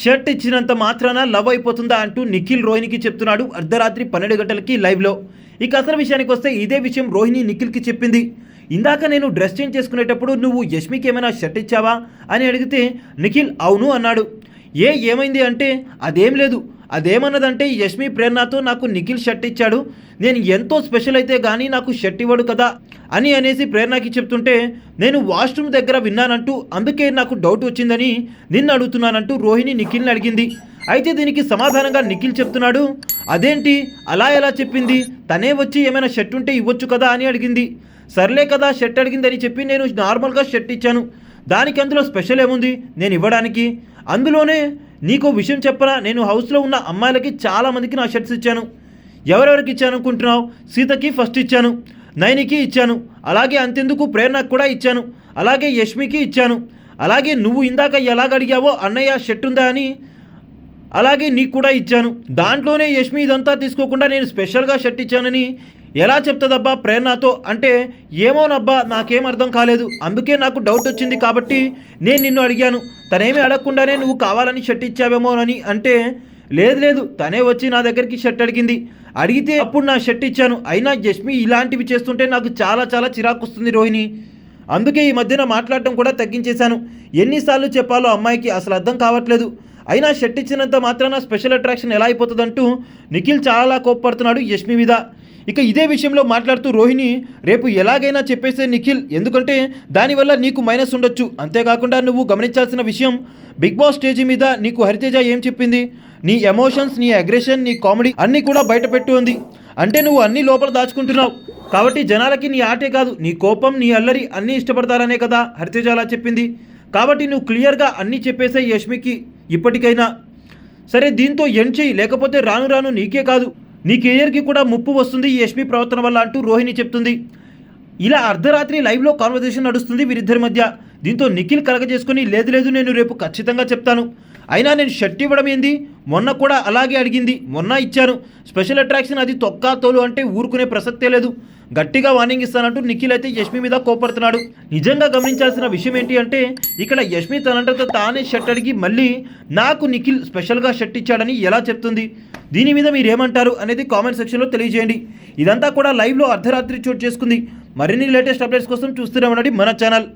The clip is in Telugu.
షర్ట్ ఇచ్చినంత మాత్రాన లవ్ అయిపోతుందా అంటూ నిఖిల్ రోహిణికి చెప్తున్నాడు అర్ధరాత్రి పన్నెండు గంటలకి లైవ్లో. ఇక అసలు విషయానికి వస్తే ఇదే విషయం రోహిణి నిఖిల్కి చెప్పింది. ఇందాక నేను డ్రెస్ చేంజ్ చేసుకునేటప్పుడు నువ్వు యష్మికి ఏమైనా షర్ట్ ఇచ్చావా? అని అడిగితే నిఖిల్ అవును అన్నాడు. ఏ ఏమైంది అంటే అదేం లేదు. అదేమన్నదంటే యష్మి ప్రేరణతో నాకు నిఖిల్ షర్ట్ ఇచ్చాడు. నేను ఎంతో స్పెషల్ అయితే కానీ నాకు షర్ట్ ఇవ్వడు కదా అని అనేసి ప్రేరణకి చెప్తుంటే నేను వాష్రూమ్ దగ్గర విన్నానంటూ అందుకే నాకు డౌట్ వచ్చిందని నిన్ను అడుగుతున్నానంటూ రోహిణి నిఖిల్ని అడిగింది. అయితే దీనికి సమాధానంగా నిఖిల్ చెప్తున్నాడు అదేంటి? అలా ఎలా చెప్పింది? తనే వచ్చి ఏమైనా షర్ట్ ఉంటే ఇవ్వచ్చు కదా? అని అడిగింది. సర్లే కదా షర్ట్ అడిగిందని చెప్పి నేను నార్మల్గా షర్ట్ ఇచ్చాను. దానికి అందులో స్పెషల్ ఏముంది? నేను ఇవ్వడానికి. అందులోనే నీకు విషయం చెప్పరా? నేను హౌస్లో ఉన్న అమ్మాయిలకి చాలామందికి నా షర్ట్స్ ఇచ్చాను. ఎవరెవరికి ఇచ్చాను అనుకుంటున్నావు? సీతకి ఫస్ట్ ఇచ్చాను. నయనికి ఇచ్చాను. అలాగే అంతెందుకు ప్రేరణకు కూడా ఇచ్చాను. అలాగే యష్మికి ఇచ్చాను. అలాగే నువ్వు ఇందాక ఎలాగ అడిగావో అన్నయ్య షర్ట్ ఉందా అని అలాగే నీకు కూడా ఇచ్చాను. దాంట్లోనే యష్మి ఇదంతా తీసుకోకుండా నేను స్పెషల్గా షర్ట్ ఇచ్చానని ఎలా చెప్తుందబ్బా ప్రేరణతో అంటే ఏమోనబ్బా నాకేం అర్థం కాలేదు. అందుకే నాకు డౌట్ వచ్చింది కాబట్టి నేను నిన్ను అడిగాను. తనేమీ అడగకుండానే నువ్వు కావాలని షర్ట్ ఇచ్చావేమోనని అంటే లేదు లేదు తనే వచ్చి నా దగ్గరికి షర్ట్ అడిగింది. అడిగితే అప్పుడు నా షర్ట్ ఇచ్చాను. అయినా యష్మి ఇలాంటివి చేస్తుంటే నాకు చాలా చాలా చిరాకు వస్తుంది రోహిణి. అందుకే ఈ మధ్యన మాట్లాడటం కూడా తగ్గించేశాను. ఎన్నిసార్లు చెప్పాలో అమ్మాయికి అసలు అర్థం కావట్లేదు. అయినా షర్ట్ ఇచ్చినంత మాత్రాన స్పెషల్ అట్రాక్షన్ ఎలా అయిపోతుందంటూ నిఖిల్ చాలా కోప్పడుతున్నాడు యష్మి మీద. ఇక ఇదే విషయంలో మాట్లాడుతూ రోహిణి రేపు ఎలాగైనా చెప్పేసే నిఖిల్ ఎందుకంటే దానివల్ల నీకు మైనస్ ఉండొచ్చు. అంతేకాకుండా నువ్వు గమనించాల్సిన విషయం బిగ్ బాస్ స్టేజీ మీద నీకు హరితేజ ఏం చెప్పింది? నీ ఎమోషన్స్ నీ అగ్రెషన్ నీ కామెడీ అన్నీ కూడా బయటపెట్టు ఉంది. అంటే నువ్వు అన్ని లోపల దాచుకుంటున్నావు. కాబట్టి జనాలకి నీ ఆటే కాదు నీ కోపం నీ అల్లరి అన్నీ ఇష్టపడతారనే కదా హరితేజ అలా చెప్పింది. కాబట్టి నువ్వు క్లియర్గా అన్నీ చెప్పేసే యష్మికి ఇప్పటికైనా. సరే దీంతో ఎండ్ చేయి లేకపోతే రాను రాను నీకే కాదు. నీ కెరియర్కి కూడా ముప్పు వస్తుంది ఈ యష్మి ప్రవర్తన వల్ల అంటూ రోహిణి చెప్తుంది. ఇలా అర్ధరాత్రి లైవ్లో కాన్వర్జేషన్ నడుస్తుంది వీరిద్దరి మధ్య. దీంతో నిఖిల్ కలగజేసుకుని లేదు లేదు నేను రేపు ఖచ్చితంగా చెప్తాను. అయినా నేను షర్ట్ ఇవ్వడం ఏంది? మొన్న కూడా అలాగే అడిగింది. మొన్న ఇచ్చాను. స్పెషల్ అట్రాక్షన్ అది తొక్కా తోలు అంటే ఊరుకునే ప్రసక్తే లేదు. గట్టిగా వార్నింగ్ ఇస్తానంటూ నిఖిల్ అయితే యష్మి మీద కోపడుతున్నాడు. నిజంగా గమనించాల్సిన విషయం ఏంటి అంటే ఇక్కడ యష్మి తనంటతో తానే షర్ట్ అడిగి మళ్ళీ నాకు నిఖిల్ స్పెషల్గా షర్ట్ ఇచ్చాడని ఎలా చెప్తుంది? దీని మీద మీరు ఏమంటారు అనేది కామెంట్ సెక్షన్లో తెలియజేయండి. ఇదంతా కూడా లైవ్లో అర్ధరాత్రి చోటు చేసుకుంది. మరిన్ని లేటెస్ట్ అప్డేట్స్ కోసం చూస్తూనే ఉండండి మన ఛానల్.